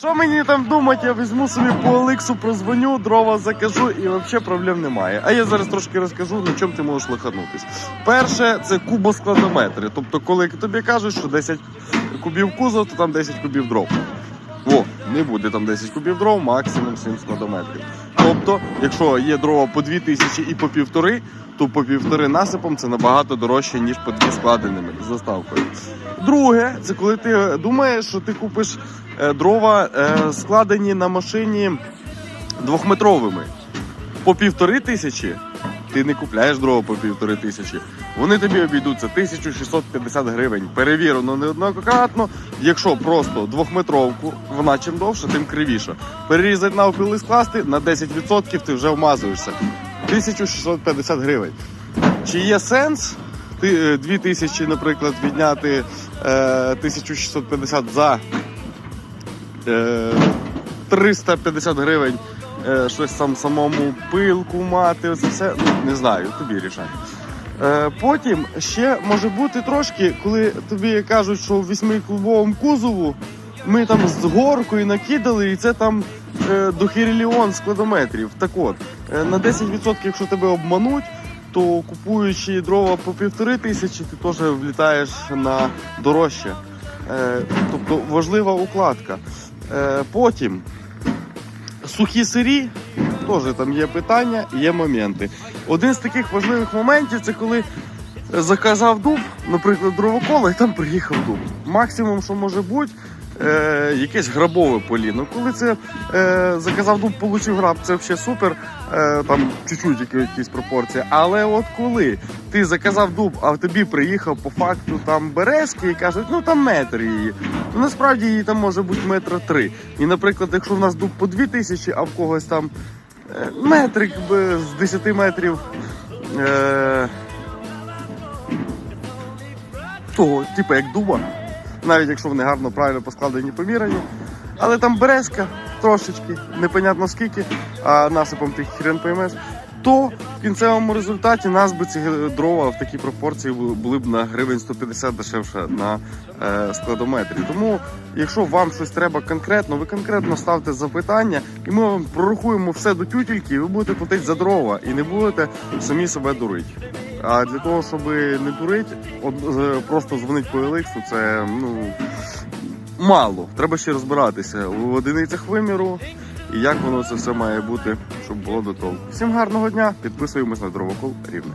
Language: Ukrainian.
Що мені там думати, я візьму собі по Олексу, прозвоню, дрова закажу і взагалі проблем немає. А я зараз трошки розкажу, на чому ти можеш лоханутись. Перше, це кубоскладометри. Тобто, коли тобі кажуть, що 10 кубів кузов, то там 10 кубів дров. О, не буде там 10 кубів дров, максимум 7 складометрів. Тобто, якщо є дрова по 2000 і по півтори, то по півтори насипом це набагато дорожче, ніж по дві складеними з заставкою. Друге, це коли ти думаєш, що ти купиш е, дрова е, складені на машині двохметровими по півтори тисячі. Ти не купляєш дрова по півтори тисячі. Вони тобі обійдуться 1650 гривень. Перевірено неоднократно. Якщо просто двохметровку, вона чим довше, тим кривіша. Перерізати навпіл і скласти на 10% ти вже вмазуєшся. 1650 гривень. Чи є сенс ти, е, 2000, наприклад, відняти е, 1650 за е, 350 гривень е, щось там самому пилку мати, це все ну, не знаю, тобі рішай. Е, потім ще може бути трошки, коли тобі кажуть, що в восьмиклубовому кузову ми там з горкою накидали, і це там е, до складометрів. Так от, е, на 10%, якщо тебе обмануть, то купуючи дрова по півтори тисячі, ти теж влітаєш на дорожче. Е, тобто важлива укладка. Е, потім сухі сирі, теж там є питання, є моменти. Один з таких важливих моментів це коли заказав дуб, наприклад, дровокола, і там приїхав дуб. Максимум, що може бути, е, якесь грабове поліно. Коли це е, заказав дуб, получив граб, це взагалі супер. Е, там чуть-чуть якісь пропорції. Але от коли ти заказав дуб, а тобі приїхав по факту там березки і кажуть, ну там метр її. То насправді її там може бути метра три. І, наприклад, якщо в нас дуб по дві тисячі, а в когось там е, метрик з 10 метрів. Е, того, типу як дуба, навіть якщо вони гарно правильно поскладені, поміряні. Але там березка трошечки, непонятно скільки, а насипом тих хрен поймеш, то в кінцевому результаті нас би ці дрова в такій пропорції були б на гривень 150 дешевше на е, складометрі. Тому, якщо вам щось треба конкретно, ви конкретно ставте запитання, і ми вам прорахуємо все до тютельки, і ви будете платити за дрова і не будете самі себе дурити. А для того, щоб не е, просто дзвонить по еликсу, це ну мало. Треба ще розбиратися в одиницях виміру і як воно це все має бути, щоб було до толку. Всім гарного дня! Підписуємось на дровокол рівне.